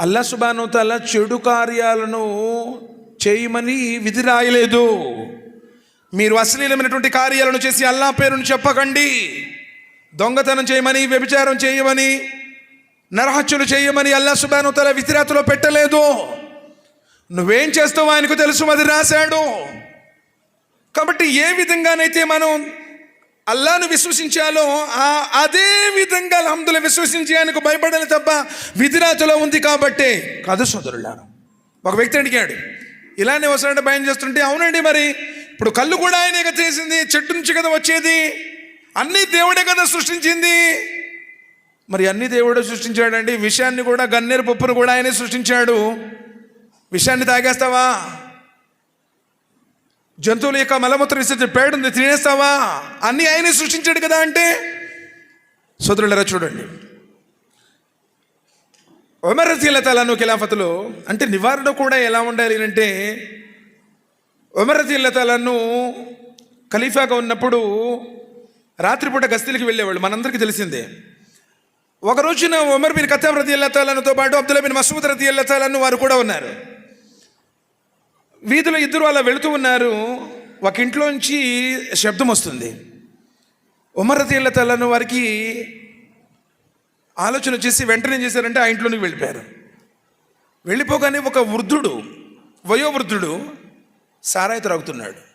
అల్లా సుబానుతల చెడు కార్యాలను చేయమని విధి రాయలేదు. మీరు అశ్లీలమైనటువంటి కార్యాలను చేసి అల్లా పేరును చెప్పకండి. దొంగతనం చేయమని వ్యభిచారం చేయమని నరహత్యలు చేయమని అల్లా సుబానుతల విధిరాతలో పెట్టలేదు. నువ్వేం చేస్తావు ఆయనకు తెలుసు అది రాశాడు. కాబట్టి ఏ విధంగానైతే మనం అల్లాను విశ్వసించాలో ఆ అదే విధంగా అల్హమ్దుల విశ్వసించి ఆయనకు భయపడాలి తప్ప విధిరాతలో ఉంది కాబట్టే. కాదు సోదరులారు ఒక వ్యక్తి అడిగాడు ఇలానే వస్తాడంటే భయం చేస్తుంటే అవునండి మరి ఇప్పుడు కళ్ళు కూడా ఆయనే కదా చేసింది చెట్టు నుంచి కదా వచ్చేది అన్నీ దేవుడే కదా సృష్టించింది. మరి అన్ని దేవుడే సృష్టించాడండి విషయాన్ని కూడా గన్నేరు పప్పును కూడా ఆయనే సృష్టించాడు. విషయాన్ని తాగేస్తావా? జంతువుల యొక్క మలమూత్ర విసర్జన పేడ ఉంది తినేస్తావా? అన్నీ ఆయనే సృష్టించాడు కదా అంటే? సోదరులరా చూడండి. ఒమర్ రజీలతలను ఖిలాఫతులో అంటే నివారణ కూడా ఎలా ఉండాలి అంటే ఒమర్ రజీలతలను ఖలీఫాగా ఉన్నప్పుడు రాత్రిపూట గస్తీలకు వెళ్ళేవాళ్ళు మనందరికీ తెలిసిందే. ఒక రోజున ఉమర్ బిన్ ఖతాబ్ రతి అల్లతాలతో పాటు అబ్దుల్లా బిన్ మసూద్ రతి అల్లతాలను వారు కూడా ఉన్నారు. వీధిలో ఇద్దరు అలా వెళుతూ ఉన్నారు. ఒక ఇంట్లోంచి శబ్దం వస్తుంది. ఉమర్ రతి వారికి ఆలోచన వచ్చేసి వెంటనే చేశారంటే ఆ ఇంట్లోనికి వెళ్ళిపోయారు. వెళ్ళిపోగానే ఒక వృద్ధుడు వయోవృద్ధుడు సారాయి త్రాగుతున్నాడు.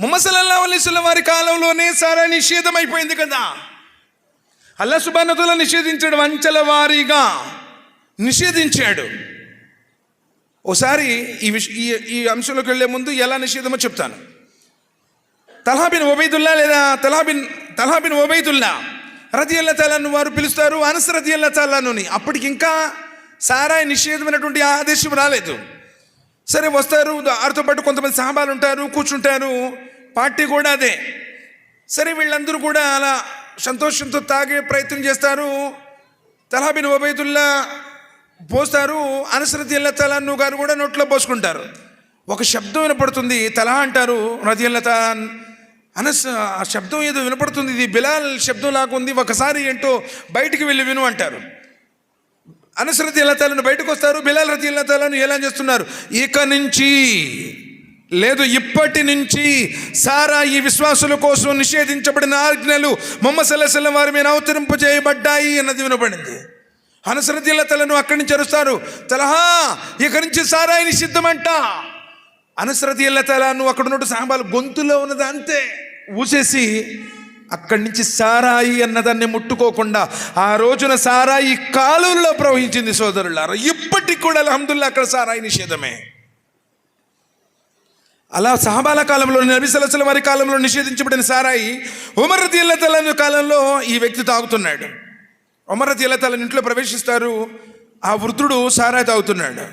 ముహమ్మద్ సల్లల్లాహు వారి కాలంలోనే సారా నిషేధం అయిపోయింది కదా. అల్లా సుబానతుల నిషేధించాడు వంచల వారీగా నిషేధించాడు. ఓసారి ఈ విష ఈ ఈ అంశంలోకి వెళ్ళే ముందు ఎలా నిషేధమో చెప్తాను. తలాబిన్ ఒబైదుల్లా లేదా తలాబిన్ తలాబిన్ ఒబైదుల్లా రతి అల్లా తాలాను వారు పిలుస్తారు అనస్ రతి అల్లా తాలానుని. అప్పటికి ఇంకా సారాయి నిషేధమైనటువంటి ఆదేశం రాలేదు. సరే వస్తారు వారితో పాటు కొంతమంది సహాబాలు ఉంటారు కూర్చుంటారు పార్టీ కూడా అదే. సరే వీళ్ళందరూ కూడా అలా సంతోషంతో తాగే ప్రయత్నం చేస్తారు. తలాబిన్ ఒబైదుల్లా పోస్తారు అనసరతి అల్లా గారు కూడా నోట్లో పోసుకుంటారు. ఒక శబ్దం వినపడుతుంది తలా అంటారు రతిల్లత అనస్ ఆ శబ్దం ఏదో వినపడుతుంది ఇది బిలాల్ శబ్దం లాగా ఉంది ఒకసారి ఏంటో బయటికి వెళ్ళి విను అంటారు. అనసరతి అల్లతాలను బయటకు వస్తారు బిలాల్ రతి అల్లతాలను ఎలా చేస్తున్నారు? ఇక నుంచి లేదు ఇప్పటి నుంచి సారా ఈ విశ్వాసుల కోసం నిషేధించబడిన ఆజ్ఞలు మొహమ్మద్ సల్లాహం వారి మీద అవతరింపు చేయబడ్డాయి అన్నది వినపడింది అనసరతి అల్లతలను అక్కడి నుంచి అరుస్తారు. తలహా ఇక నుంచి సారాయి నిషిద్ధమంట అనసరతి నువ్వు అక్కడ ఉన్నట్టు సాంబాలు గొంతులో ఉన్నది అంతే. ఊసేసి అక్కడి నుంచి సారాయి అన్నదాన్ని ముట్టుకోకుండా ఆ రోజున సారాయి కాలువల్లో ప్రవహించింది సోదరులారా. ఇప్పటికి కూడా అల్హమ్దుల్లా అక్కడ సారాయి నిషేధమే. అలా సహబాల కాలంలో నబీ సలసల వారి కాలంలో నిషేధించబడిన సారాయి ఉమర్ రతి కాలంలో ఈ వ్యక్తి తాగుతున్నాడు. ఉమర్ రతి ఇంట్లో ప్రవేశిస్తారు? ఆ వృద్ధుడు సారాయి తాగుతున్నాడు.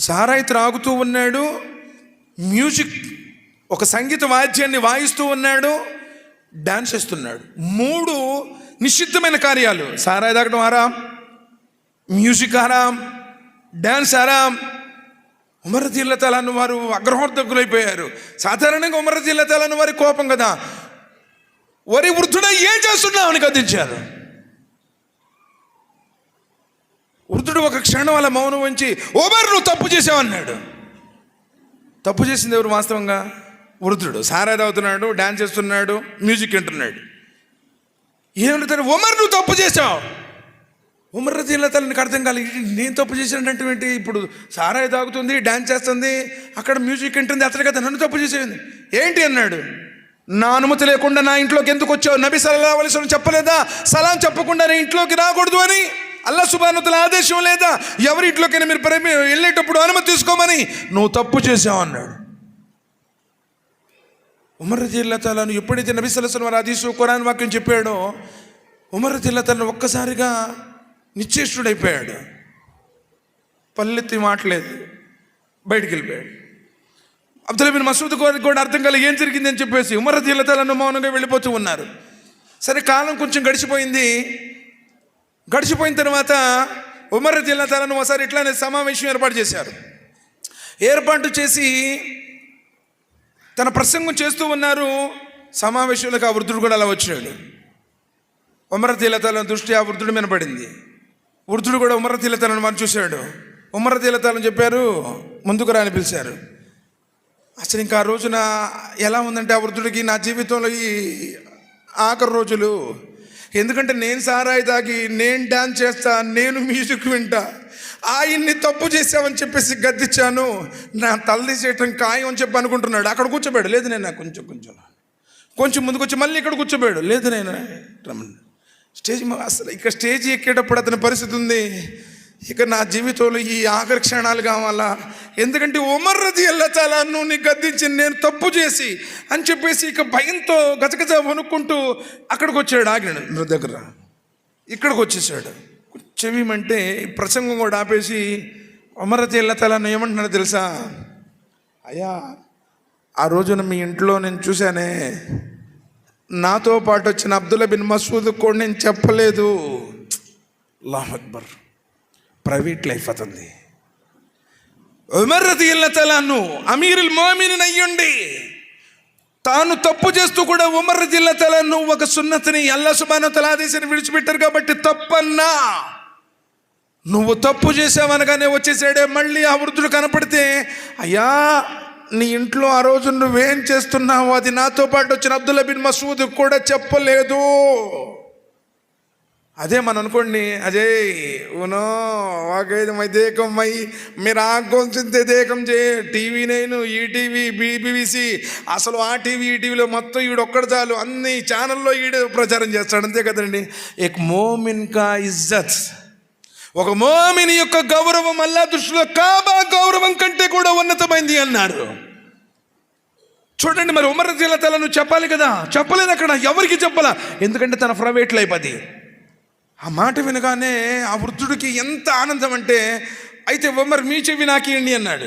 సారాయి త్రాగుతూ ఉన్నాడు. మ్యూజిక్ ఒక సంగీత వాద్యాన్ని వాయిస్తూ ఉన్నాడు. డాన్స్ చేస్తున్నాడు. మూడు నిషిద్ధమైన కార్యాలు. సారాయి తాగడం ఆరాం. మ్యూజిక్ ఆరాం. డ్యాన్స్ ఆరాం. ఉమర జిల్లతలను వారు అగ్రహోర్ధకులైపోయారు సాధారణంగా ఉమర జిల్లతలను వారి కోపం కదా. వరి వృద్ధుడ ఏం చేస్తున్నావు అని గద్దించారు. వృద్ధుడు ఒక క్షణం అలా మౌనం వంచి ఓమర్ నువ్వు తప్పు చేసావన్నాడు తప్పు చేసింది ఎవరు వాస్తవంగా? వృద్ధుడు. సారా తాగుతున్నాడు డాన్స్ చేస్తున్నాడు మ్యూజిక్ వింటున్నాడు. ఏమంటారు ఉమర్ నువ్వు తప్పు చేసావు. ఉమర్ రజీల తల్లికి అర్థం కాలేదు. నేను తప్పు చేసినట్టు ఏంటి? ఇప్పుడు సారాయి తాగుతుంది డ్యాన్స్ చేస్తుంది అక్కడ మ్యూజిక్ వింటుంది అతను కదా నన్ను తప్పు చేసేది. ఏంటి? అన్నాడు. నా అనుమతి లేకుండా నా ఇంట్లోకి ఎందుకు వచ్చావు? నబీ సలహా వలసిన చెప్పలేదా? సలాం చెప్పకుండా నీ ఇంట్లోకి రాకూడదు అని అల్లా సుబానుతుల ఆదేశం లేదా? ఎవరి ఇంట్లోకైనా మీరు ప్రేమ వెళ్ళేటప్పుడు అనుమతి తీసుకోమని నువ్వు తప్పు చేసావు అన్నాడు. ఉమర్ రజీల్లా ఎప్పుడైతే నబీ సలసన్ వారు అదీసు ఖురాన్ వాక్యం చెప్పాడో ఉమర్ జిల్లతలను ఒక్కసారిగా నిశ్చేష్టుడైపోయాడు. పల్లెత్తి మాట్లేదు బయటికి వెళ్ళిపోయాడు అబ్దుల్ మీరు మసూద్ గారికి కూడా అర్థం కాలే ఏం జరిగింది అని చెప్పేసి ఉమర్ జిల్లతలను మౌనంగా వెళ్ళిపోతూ ఉన్నారు. సరే కాలం కొంచెం గడిచిపోయింది. గడిచిపోయిన తర్వాత ఉమర్ జిల్లా తాలను ఒకసారి ఇట్లానే సమావేశం ఏర్పాటు చేశారు. ఏర్పాటు చేసి తన ప్రసంగం చేస్తూ ఉన్నారు. సమావేశంలోకి ఆ వృద్ధుడు కూడా అలా వచ్చాడు. ఉమరతీలతలం దృష్టి ఆ వృద్ధుడి మీద పడింది. వృద్ధుడు కూడా ఉమరతీలతలను మనం చూశాడు. ఉమ్మర చెప్పారు ముందుకు రాని పిలిచారు. అసలు ఇంకా ఆ రోజున ఎలా ఉందంటే ఆ వృద్ధుడికి నా జీవితంలో ఈ ఆఖరి రోజులు ఎందుకంటే నేను సారాయి తాగి నేను డ్యాన్స్ చేస్తా నేను మ్యూజిక్ వింటా. ఆయన్ని తప్పు చేసామని చెప్పేసి గద్దిచ్చాను నా తల తీసేయటం ఖాయం అని చెప్పి అనుకుంటున్నాడు. అక్కడ కూర్చోబెడు. లేదు నేను కొంచెం కొంచెం. కొంచెం ముందుకొచ్చి మళ్ళీ ఇక్కడ కూర్చోబెడు. లేదు నేను రమణ్ స్టేజ్ అసలు ఇక్కడ స్టేజ్ ఎక్కేటప్పుడు అతని పరిస్థితి ఉంది. ఇక నా జీవితంలో ఈ ఆఖరి క్షణాలు కావాలా? ఎందుకంటే ఉమర్ రది ఎల్లచాలా నువ్వు నీ గద్దించి నేను తప్పు చేసి అని చెప్పేసి ఇక భయంతో గజగజ వణుక్కుంటూ అక్కడికి వచ్చాడు ఆగినాడు నా దగ్గర. ఇక్కడికి వచ్చేసాడు. చెవిమంటే ప్రసంగం కూడా ఆపేసి ఉమరతి ఎల్లతలను ఏమంటున్నాడు తెలుసా? అయ్యా ఆ రోజున మీ ఇంట్లో నేను చూశానే నాతో పాటు వచ్చిన అబ్దుల్లా బిన్ మసూద్ కూడా నేను చెప్పలేదు. అల్లాహ్ అక్బర్. ప్రైవేట్ లైఫ్ అతంది ఉమర్ రతి తలాను అమీరుల్ మోమిని అయ్యుండి తాను తప్పు చేస్తూ కూడా ఉమర్ జిల్లా తలను ఒక సున్నతిని అల్లా సుబాను తలాదేశాన్ని విడిచిపెట్టారు కాబట్టి తప్పన్నా. నువ్వు తప్పు చేసావనగానే వచ్చేసాడే మళ్ళీ ఆ వృద్ధుడు కనపడితే అయ్యా నీ ఇంట్లో ఆ రోజు నువ్వేం చేస్తున్నావు అది నాతో పాటు వచ్చిన అబ్దుల్లా బిన్ మసూద్ కూడా చెప్పలేదు. అదే మనం అనుకోండి అజయ్ ఉనో వాకైదు మై దేకం మీరు ఆకొంచింతే దేకం చే టీవీ నైన్ ఈటీవీ బీబీసీ అసలు ఆ టీవీ ఈటీవీలో మొత్తం ఈడు ఒక్కడు చాలు అన్ని ఛానల్లో ఈడు ప్రచారం చేస్తాడు అంతే కదండి. ఎక్ మోమిన్ కా ఇజ్జత్. ఒక మోమిని యొక్క గౌరవం అల్లా దృష్టిలో కాబా గౌరవం కంటే కూడా ఉన్నతమైంది అన్నారు చూడండి మరి ఉమర్ జిల్లతలను చెప్పాలి కదా? చెప్పలేదు అక్కడ ఎవరికి చెప్పాలా? ఎందుకంటే తన ప్రైవేట్ లైఫ్ అది. ఆ మాట వినగానే ఆ వృద్ధుడికి ఎంత ఆనందం అంటే అయితే ఉమర్ మీ చెవి నాకేయండి అన్నాడు.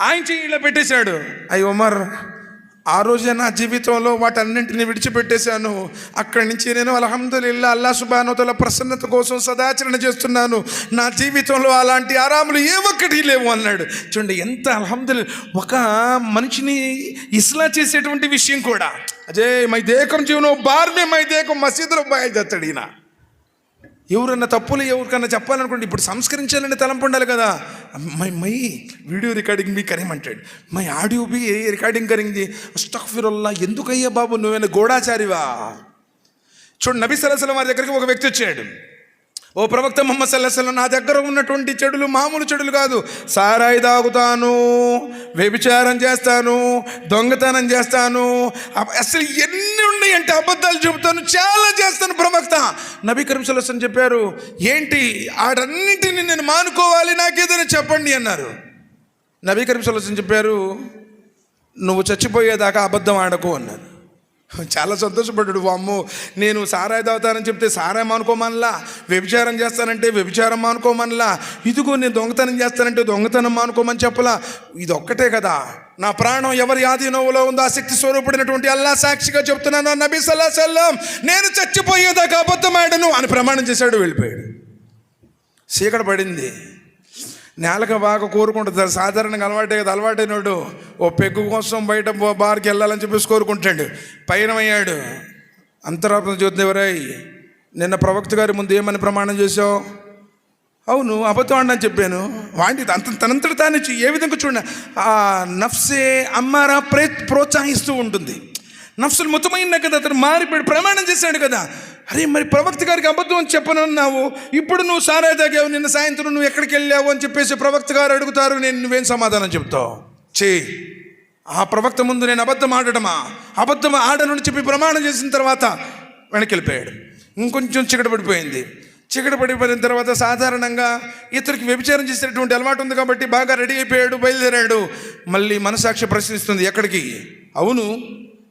ఆయన చెయ్యి ఇలా పెట్టేశాడు. అయ్యి ఉమర్ ఆ రోజే నా జీవితంలో వాటన్నింటిని విడిచిపెట్టేశాను. అక్కడి నుంచి నేను అల్హమ్దులిల్లా అల్లా సుబానోతల ప్రసన్నత కోసం సదాచరణ చేస్తున్నాను. నా జీవితంలో అలాంటి ఆరాములు ఏ ఒక్కటి లేవు అన్నాడు. చూడండి ఎంత అల్హమ్దుల్ ఒక మనిషిని ఇస్లా చేసేటువంటి విషయం కూడా. అదే మై దేకం జీవనం బార్మే మై దేకం మసీదులో బాయ్ తెస్తాడు ఈయన. ఎవరన్నా తప్పులు ఎవరికన్నా చెప్పాలనుకోండి ఇప్పుడు సంస్కరించాలని తలంపు ఉండాలి కదా. మై మై వీడియో రికార్డింగ్ మీ కరేమంటాడు. మై ఆడియో బి రికార్డింగ్ కరింగ్ది అస్తఫిరుల్లా ఎందుకయ్యా బాబు నువ్వేనా గోడాచారివా చూడు నబీ సలహా వారి దగ్గరికి ఒక వ్యక్తి వచ్చాడు. ఓ ప్రవక్త మొహమ్మద్ సల్లాహం నా దగ్గర ఉన్నటువంటి చెడులు మామూలు చెడులు కాదు. సారాయి తాగుతాను వ్యభిచారం చేస్తాను దొంగతనం చేస్తాను. అసలు ఎన్ని ఉన్నాయంటే అబద్ధాలు చెబుతాను చాలా చేస్తాను ప్రవక్త. నబీ కరీం చెప్పారు ఏంటి ఆడన్నింటిని నేను మానుకోవాలి నాకేదైనా చెప్పండి అన్నారు. నబీ కరీం చెప్పారు నువ్వు చచ్చిపోయేదాకా అబద్ధం ఆడకు అన్నారు. చాలా సంతోషపడ్డాడు. అమ్మో నేను సారాయి తాగుతానని చెప్తే సారాయి మానుకోమనలా? వ్యభిచారం చేస్తానంటే వ్యభిచారం మానుకోమనలా? ఇదిగో నేను దొంగతనం చేస్తానంటే దొంగతనం మానుకోమని చెప్పలా? ఇది ఒక్కటే కదా. నా ప్రాణం ఎవరి ఆధీనంలో ఉందో ఆ శక్తి స్వరూపుడినటువంటి అల్లా సాక్షిగా చెప్తున్నాను నబీ సల్లా సల్లం నేను చచ్చిపోయేదాకా అబద్ధమాడను అని ప్రమాణం చేశాడు వెళ్ళిపోయాడు. చీకట పడింది. నేలకు బాగా కోరుకుంటుంది సాధారణంగా అలవాటే కదా అలవాటైనడు ఓ పెగ్గు కోసం బయట బార్కి వెళ్ళాలని చెప్పేసి కోరుకుంటాడు. పైన అయ్యాడు అంతరాత్మ జ్యోతిదేవరాయ్ నిన్న ప్రవక్త గారి ముందు ఏమని ప్రమాణం చేశావు? అవును అబద్ధం అని చెప్పాను. వాడి అంత తనంతట తాను ఏ విధంగా చూడండి ఆ నఫ్సే అమ్మారా ప్రే ప్రోత్సహిస్తూ ఉంటుంది. నఫ్సులు మొత్తమైన కదా అతను మారిపోయాడు ప్రమాణం చేశాడు కదా. అరే మరి ప్రవక్త గారికి అబద్ధం అని చెప్పనన్నావు? ఇప్పుడు నువ్వు సారాయి తగ్గావు నిన్న సాయంత్రం నువ్వు ఎక్కడికి వెళ్ళావు అని చెప్పేసి ప్రవక్త గారు అడుగుతారు నేను నువ్వేం సమాధానం చెప్తావు? చే ఆ ప్రవక్త ముందు నేను అబద్ధం ఆడటమా? అబద్ధం ఆడనని చెప్పి ప్రమాణం చేసిన తర్వాత వెనక్కి వెళ్ళిపోయాడు ఇంకొంచెం చీకటి పడిపోయింది. చీకటి పడిపోయిన తర్వాత సాధారణంగా ఇతరికి వ్యభిచారం చేసేటువంటి అలవాటు ఉంది కాబట్టి బాగా రెడీ అయిపోయాడు బయలుదేరాడు. మళ్ళీ మనసాక్షి ప్రశ్నిస్తుంది ఎక్కడికి? అవును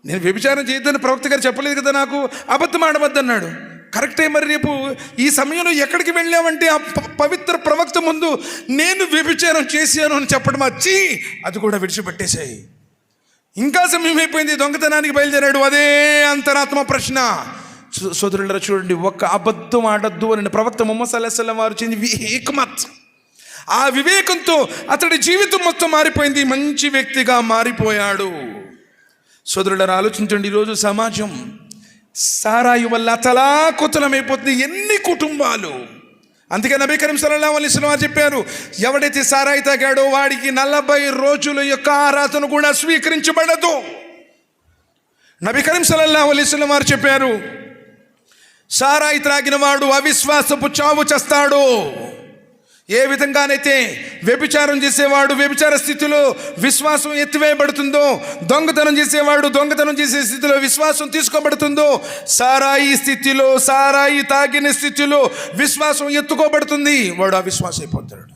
నేను వ్యభిచారం చేయొద్దని ప్రవక్త గారు చెప్పలేదు కదా నాకు? అబద్ధం ఆడవద్దన్నాడు. కరెక్టే మరి రేపు ఈ సమయంలో ఎక్కడికి వెళ్ళామంటే ఆ పవిత్ర ప్రవక్త ముందు నేను వ్యభిచారం చేశాను అని చెప్పడం వచ్చి అది కూడా విడిచిపెట్టేశాయి. ఇంకా సమయం అయిపోయింది. దొంగతనానికి బయలుదేరాడు. అదే అంతరాత్మ ప్రశ్న. సోదరుల చూడండి ఒక్క అబద్ధం ఆడద్దు అని ప్రవక్త ముహమ్మద్ సల్లాహం వారు చెంది వివేకమత్ ఆ వివేకంతో అతడి జీవితం మొత్తం మారిపోయింది. మంచి వ్యక్తిగా మారిపోయాడు. సోదరులను ఆలోచించండి. ఈరోజు సమాజం సారాయి వల్ల తలాకుతలమైపోతుంది. ఎన్ని కుటుంబాలు. అందుకే నబీ సలహా సల్లల్లాహు వారు చెప్పారు ఎవడైతే సారాయి తాగాడో వాడికి నలభై రోజుల యొక్క ఆరాధన కూడా స్వీకరించబడదు. నబీ సలహా సల్లల్లాహు వారు చెప్పారు సారాయి త్రాగిన వాడు అవిశ్వాసపు చావు చేస్తాడు. ఏ విధంగానైతే వ్యభిచారం చేసేవాడు వ్యభిచార స్థితిలో విశ్వాసం ఎత్తివేయబడుతుందో దొంగతనం చేసేవాడు దొంగతనం చేసే స్థితిలో విశ్వాసం తీసుకోబడుతుందో సారాయి స్థితిలో సారాయి తాగిన స్థితిలో విశ్వాసం ఎత్తుకోబడుతుంది. వాడు అవిశ్వాసం అయిపోతాడు